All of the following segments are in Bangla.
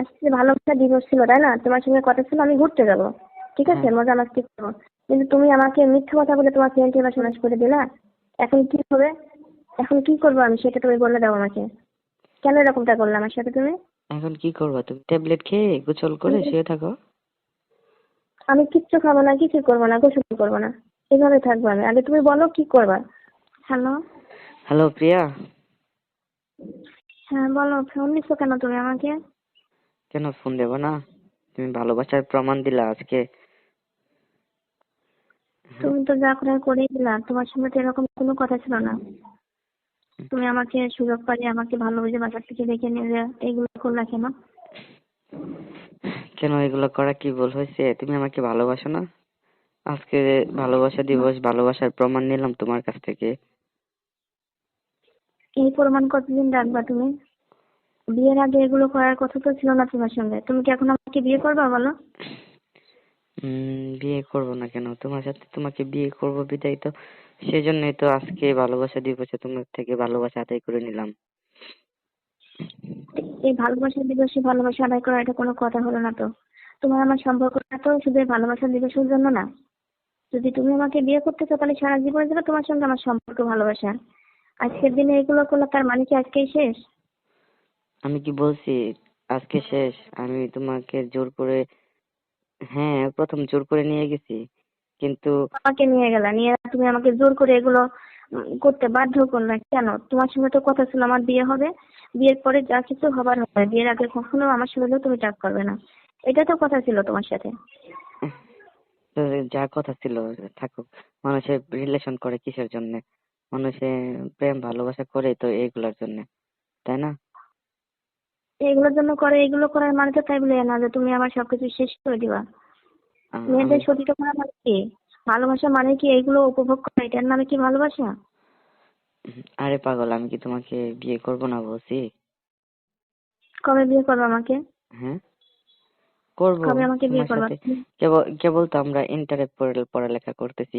আজকে ভালোবাসা দিবস ছিল তাই না? তোমার সঙ্গে কথা ছিল আমি ঘুরতে যাব। ঠিক আছে? হ্যাঁ। মজা মাস্তি করব। কিন্তু তুমি আমাকে মিথ্যা কথা বলে তোমার ফ্রেন্ড এবার সমাজ করে দিলা? এখন কি হবে? এখন কি করব আমি সেটা তুমি বলে দাও আমাকে। কেন এরকমটা করলে আমার সাথে তুমি? এখন কি করবা? তুমি ট্যাবলেট খেয়ে গোসল করে শুয়ে থাকো। আমি কিচ্ছু খাব না কিছু করব না গোসল করব না। এভাবে থাকব আমি। আগে তুমি বলো কি করবা? Hello hello Priya? হ্যাঁ বলো ফোন নিচ্ছ কেন তুমি আমাকে? কেন ফোন দেবো না? তুমি ভালোবাসার প্রমাণ দিলা আজকে। তুমি তো যা করার করেই দিলা তোমার সঙ্গে তো এরকম কোনো কথা ছিল না। তুমি আমাকে সুযোগ পাইয়ে আমাকে ভালোবেসে বাসার থেকে ডেকে নিয়ে এইগুলো করলা কেন? কেন এগুলো করা কি ভুল হয়েছে? তুমি আমাকে ভালোবাসো না? আজকে ভালোবাসা দিবস ভালোবাসার প্রমাণ নিলাম তোমার কাছ থেকে। এই প্রমাণ কতদিন রাখবা তুমি? বিয়ের আগে এগুলো করার কথা তো ছিল না তোমার সঙ্গে। তুমি কি এখন আমাকে বিয়ে করবা বলো? বিয়ে করব না কেন? তোমার সাথে তোমাকে বিয়ে করব বিদায় তো সেজন্যই তো আজকে ভালোবাসা দিবসে তোমার থেকে ভালোবাসা আদায় করে নিলাম। এই ভালোবাসা দিবসে ভালোবাসা আদায় করা এটা কোনো কথা হলো না তো। তোমার আমার সম্পর্কটা তো শুধু ভালোবাসা দিবসের জন্য না। যদি তুমি আমাকে বিয়ে করতে চাও তাহলে সারা জীবনের জন্য তোমার সঙ্গে আমার সম্পর্ক ভালোবাসা। আজকের দিনে এগুলো করলে তার মানে কি আজকেই শেষ? আমি কি বলছি? আজকে শেষ। আমি তোমাকে জোর করে হ্যাঁ প্রথম জোর করে নিয়ে গেছি। কিন্তু আমাকে নিয়ে গেলা। নিয়ে তুমি আমাকে জোর করে এগুলো করতে বাধ্য করলে কেন? তোমার সঙ্গে তো কথা ছিল আমার বিয়ে হবে। বিয়ের পরে যা কিছু হবার হবে বিয়ের আগে কখনো আমার সঙ্গে তুমি টাক করবে না। এটা তো কথা ছিল তোমার সাথে। যা কথা ছিল থাকুক। মানুষের রিলেশন করে কিসের জন্য? মানুষে প্রেম ভালোবাসা করে তো এইগুলোর জন্য তাই না? এগুলোর জন্য করে এগুলো করার মানে তো তাই বলে না যে তুমি আমার সবকিছু শেষ করে দিবা। মেয়েদের সতীটা করা মানে কি? ভালোবাসা মানে কি এইগুলো উপভোগ করা? এটার নামে কি ভালোবাসা? আরে পাগল আমি কি তোমাকে বিয়ে করব না বলছি? কবে বিয়ে করবে আমাকে? হ্যাঁ? করব কবে আমাকে বিয়ে করবে? কেবল কেবল তো আমরা ইন্টারে পড়ালেখা করতেছি।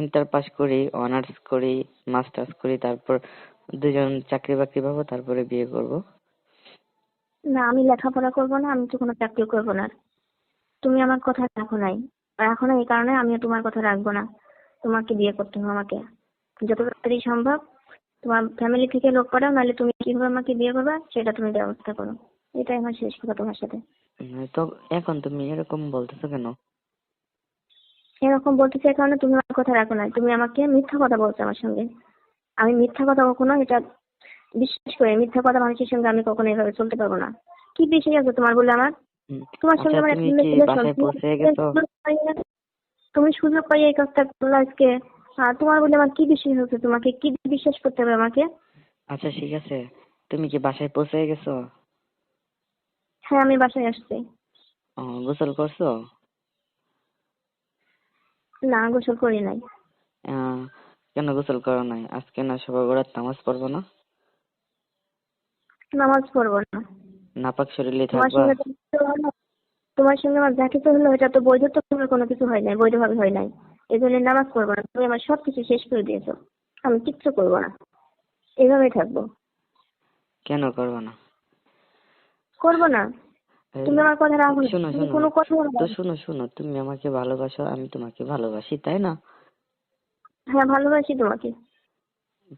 ইন্টার পাস করি অনার্স করি মাস্টার্স করি তারপর দুজন চাকরি বাকরি পাবো তারপরে বিয়ে করব। না আমি লেখাপড়া করব না আমি তো কোনো চাকরি করব না। তুমি আমার কথা রাখো নাই। রাখো না এই কারণে আমিও তোমার কথা রাখব না। তোমাকে বিয়ে করতে হবে আমাকে। যত তাড়াতাড়ি সম্ভব তোমার ফ্যামিলি থেকে লোক পাঠাও নাহলে তুমি কীভাবে আমাকে বিয়ে করবে সেটা তুমি ব্যবস্থা করো। এটাই আমার শেষ কথা তোমার সাথে। তো এখন তুমি এরকম বলতেছো কেন? এরকম বলতে চাই কারণে তুমি আমার কথা রাখো না তুমি আমাকে মিথ্যা কথা বলছো আমার সঙ্গে। আমি মিথ্যা কথা কখনো এটা বিশ্বাস করি মিথ্যা কথা মানুষের সঙ্গে আমি কখনো এভাবে চলতে পারব না। কি বিষয় আছে তোমার বলে আমার? তোমার সঙ্গে আচ্ছা আমার তুমি সুযোগ পাইয়ে এই কাজটা করলে আজকে। তোমার বলে আমার কি বিষয় হচ্ছে তোমাকে কি বিশ্বাস করতে হবে আমাকে? আচ্ছা ঠিক আছে। তুমি কি বাসায় পৌঁছে গেছো? হ্যাঁ আমি বাসায় আসছি। ও, গোসল করছ? না গোসল করি নাই। কেন গোসল করো নাই? আজকে না সবার বরাত নামাজ পড়ব না? নামাজ পড়ব না। নাপাক শরীরে তোমার থাকবা। তো তোমার সঙ্গে আমার যা কিছু হলো এটা তো বৈধত্ব কোনো কিছু হয় নাই বৈধভাবে হয় নাই। এই জন্য নামাজ পড়ব না তুমি আমার সব কিছু শেষ করে দিয়েছ। আমি কিচ্ছু করব না। এইভাবেই থাকব। কেন করব না? করব না। তুমি আমার কথা রাখো। শোনো শোনো। কোনো কথা তো শোনো শোনো তুমি আমাকে ভালোবাসো আমি তোমাকে ভালোবাসি তাই না? হ্যাঁ ভালোবাসি তোমাকে।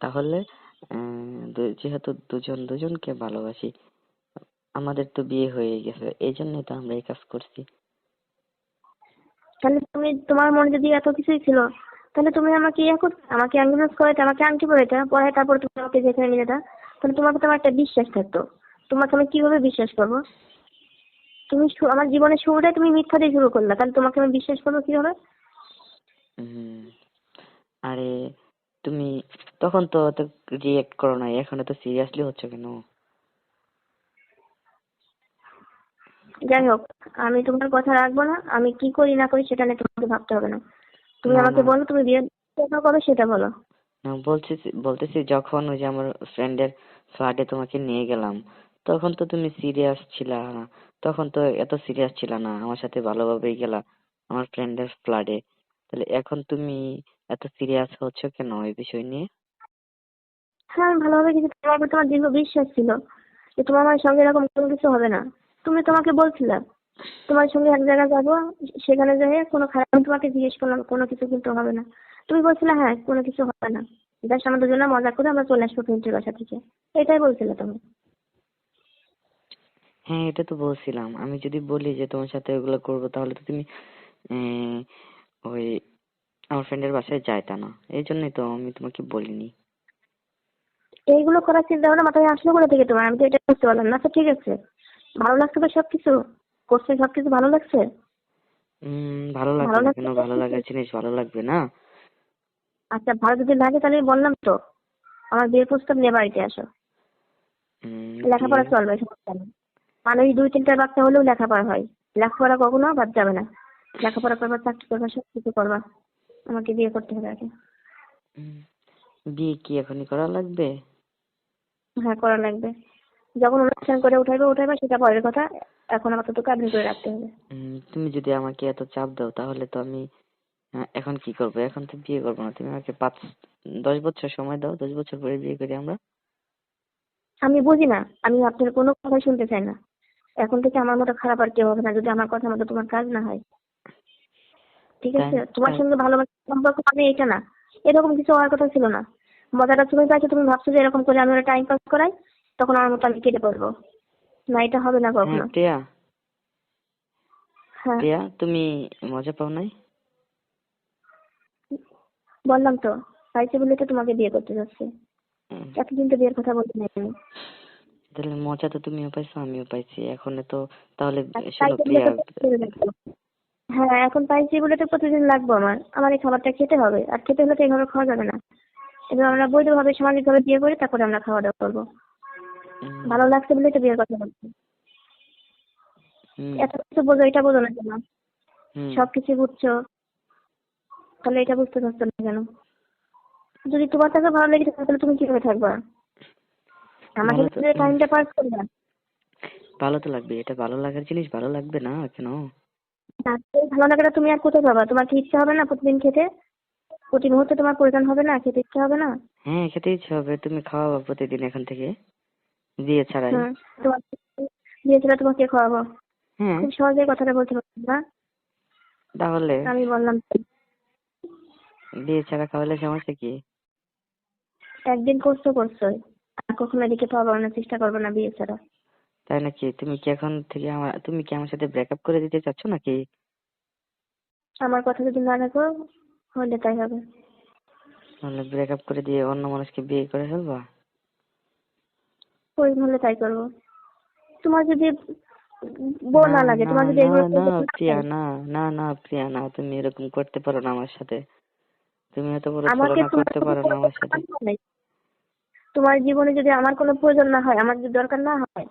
তাহলে যেহেতু দুজন দুজনকে ভালোবাসি আমাদের তো বিয়ে হয়ে গেছে এই জন্যই তো আমরা এই কাজ করছি। তাহলে তুমি তোমার মনে যদি এত কিছুই ছিল তাহলে তুমি আমাকে ইয়ে করতে আমাকে অ্যাম্বুলেন্স করাইতে আমাকে আংটি পরাইতে পড়াই তারপরে তুমি আমাকে যেখানে নিয়ে যেতা তাহলে তোমার প্রতি আমার একটা বিশ্বাস থাকতো। তোমাকে আমি কীভাবে বিশ্বাস করব? তুমি আমার জীবনের শুরুটাই তুমি মিথ্যা দিয়ে শুরু করলে তাহলে তোমাকে আমি বিশ্বাস করব কীভাবে? আরে তুমি তখন তো অত রিয়েক্ট করো না এখন তো সিরিয়াসলি হচ্ছে কেন? যাই হোক আমি তোমার কথা রাখব না আমি কি করি না করি সেটা নিয়ে তোমাকে ভাবতে হবে না। তুমি আমাকে বলো তুমি বিয়ে কবে সেটা বলো। না বলছি বলতেছি যখন ওই যে আমার ফ্রেন্ডের ফ্ল্যাটে তোমাকে নিয়ে গেলাম তখন তো তুমি সিরিয়াস ছিলা তখন তো এত সিরিয়াস ছিল না আমার সাথে ভালোভাবেই গেলা আমার ফ্রেন্ডের ফ্ল্যাটে তাহলে এখন তুমি এত সিরিয়াস হচ্ছ কেন এই বিষয় নিয়ে? হ্যাঁ আমি ভালোভাবে কিন্তু তোমার প্রতি আমার দীর্ঘ বিশ্বাস ছিল যে তোমার মায়ের সঙ্গে এরকম কোনো কিছু হবে না। তুমি তোমাকে বলছিলে তোমার সঙ্গে এক জায়গায় যাব সেখানে যেয়ে কোনো খারাপ আমি তোমাকে জিজ্ঞেস করলাম কোনো কিছু কিন্তু হবে না। তুমি বলছিলে হ্যাঁ কোনো কিছু হবে না। জাস্ট আমরা দুজনে মজা করে আমরা চলে আসব প্রিন্টের বাসা থেকে। এটাই বলছিলে তুমি। হ্যাঁ এটা তো বলছিলাম। আমি যদি বলি যে তোমার সাথে ওগুলো করব তাহলে তো তুমি ওই আমার ফ্রেন্ডের বাসায় যাইতা না। এই জন্যই তো আমি তোমাকে বলিনি। এইগুলো করার চিন্তা ভাবনা মাথায় আসলো কোথা থেকে তোমার? আমি তো এটা বুঝতে পারলাম না। আচ্ছা ঠিক আছে। ভালো লাগছে তো সবকিছু? করছে সবকিছু? ভালো লাগছে? উম ভালো লাগবে না লাগছে কেন? ভালো লাগার জিনিস ভালো লাগবে না? আচ্ছা ভালো যদি লাগে তাহলে বললাম তো। আমার বিয়ের প্রস্তাব নিয়ে বাড়িতে আসো। লেখাপড়া চলবে সমস্যা নেই। মানুষ দুই তিনটা বাচ্চা হলেও লেখাপড়া হয়। লেখাপড়া কখনো বাদ যাবে না। লেখাপড়া করবা চাকরি করবা সব কিছু করবা। আমাকে বিয়ে করতে হবে আগে। বিয়ে কি এখনই করা লাগবে? হ্যাঁ করা লাগবে। যখন অনুষ্ঠান করে উঠাইবে উঠাইবে সেটা পরের কথা। এখন আপাতত কাবিন করে রাখতে হবে। তুমি যদি আমাকে এত চাপ দাও তাহলে তো আমি এখন কি করব? এখন তো বিয়ে করব না। তুমি আমাকে পাঁচ দশ বছর সময় দাও দশ বছর পরে বিয়ে করি আমরা। আমি বুঝি না। আমি আপনার কোনো কথা শুনতে চাই না। এখন থেকে আমার মতো খারাপ আর কেউ হবে না যদি আমার কথা মতো তোমার কাজ না হয়। ঠিক আছে? তোমার সঙ্গে ভালোবাসার সম্পর্ক মানে এটা না এরকম কিছু হওয়ার কথা ছিল না। মজাটা তুমি পাইছো তুমি ভাবছ যে এরকম করে আমি ওরা টাইম পাস করাই তখন আমার মতো আমি কেটে পড়ব। না এটা হবে না হ্যাঁ কখনো। প্রিয়া হ্যাঁ। প্রিয়া তুমি মজা পাও নাই? বললাম তো পাইছে বলে তো তোমাকে বিয়ে করতে যাচ্ছে। এতদিন তো বিয়ের কথা বলতে নাই আমি। তাহলে মজা তো তুমিও পাইছো আমিও পাইছি। এখন তো তাহলে শোনো প্রিয়া। লাগবে। হ্যাঁ এখন পাইছি বলে তো প্রতিদিন লাগবে আমার। আমার এই খাবারটা খেতে হবে। আর খেতে হলে তো এইভাবে খাওয়া যাবে না। এবার আমরা বৈধভাবে সামাজিকভাবে বিয়ে করি তারপরে আমরা খাওয়া দাওয়া করব। ভালো লাগছে বলেই তো বিয়ের কথা বলছি। এত কিছু বোঝো এটা বোঝো না কেন? সবকিছু বুঝছ? তাহলে এটা বুঝতে পারছ না কেন? যদি তোমার কাছে ভালো লেগে থাকে তাহলে তুমি কীভাবে থাকবা? সাথে টাইমটা পাস করবা। ভালো তো লাগবে। এটা ভালো লাগার জিনিস ভালো লাগবে না কেন? তাতে ভালো লাগাটা তুমি আর কোথায় পাবা? তোমার কি ইচ্ছা হবে না প্রতিদিন খেতে? প্রতি মুহূর্তে তোমার প্রয়োজন হবে না? খেতে ইচ্ছা হবে না? হ্যাঁ খেতে ইচ্ছে হবে। তুমি খাওয়াবো প্রতিদিন এখন থেকে বিয়ে ছাড়াই। তোমার বিয়ে ছেলে তোমাকে খাওয়াবো। হ্যাঁ। খুব সহজেই কথাটা বলতে পারছি না তাহলে? আমি বললাম বিয়ে ছাড়া খাওয়ালে সমস্যা কি? একদিন করছ করছ আর কখনো এদিকে পাওয়া বাড়ানোর চেষ্টা করব না বিয়ে ছাড়া। তাই নাকি? তুমি কি এখন থেকে আমার তুমি কি আমার সাথে ব্রেকআপ করে দিতে চাচ্ছ নাকি? আমার কথা যদি না রাখো হলে তাই হবে। তাহলে ব্রেকআপ করে দিয়ে অন্য মানুষকে বিয়ে করে ফেলবা? ওই হলে তাই করব। তোমার যদি বউ না লাগে তোমার যদি না এগুলো না না প্রিয়া না না না প্রিয়া না তুমি এরকম করতে পারো না আমার সাথে। তুমি এত বড় আমাকে ছলনা করতে পারো না আমার সাথে। তোমার জীবনে যদি আমার কোনো প্রয়োজন না হয় আমার যদি দরকার না হয়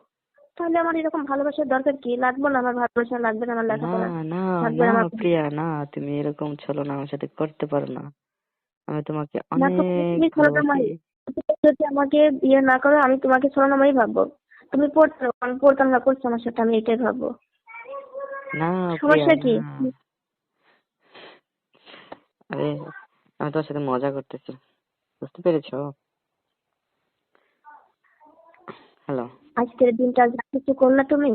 তাহলে আমার এরকম ভালোবাসার দরকার কি? লাগবে না আমার ভালোবাসা? লাগবে না আমার লেখাপড়া? না লাগবে না না আমার প্রিয়া না তুমি এরকম ছলনা আমার সাথে করতে পারো না। আমি তোমাকে না অনেক যদি আমাকে বিয়ে না করো আমি তোমাকে ছলনাময়ী ভাববো। তুমি পড়তে আমি পড়তাম না করছ আমার সাথে আমি এটাই ভাববো। না সমস্যা কি? না। আরে আমি তোমার সাথে মজা করতেছি। বুঝতে পেরেছ? হ্যালো। আজকের দিনটা কিছু করলে তুমি?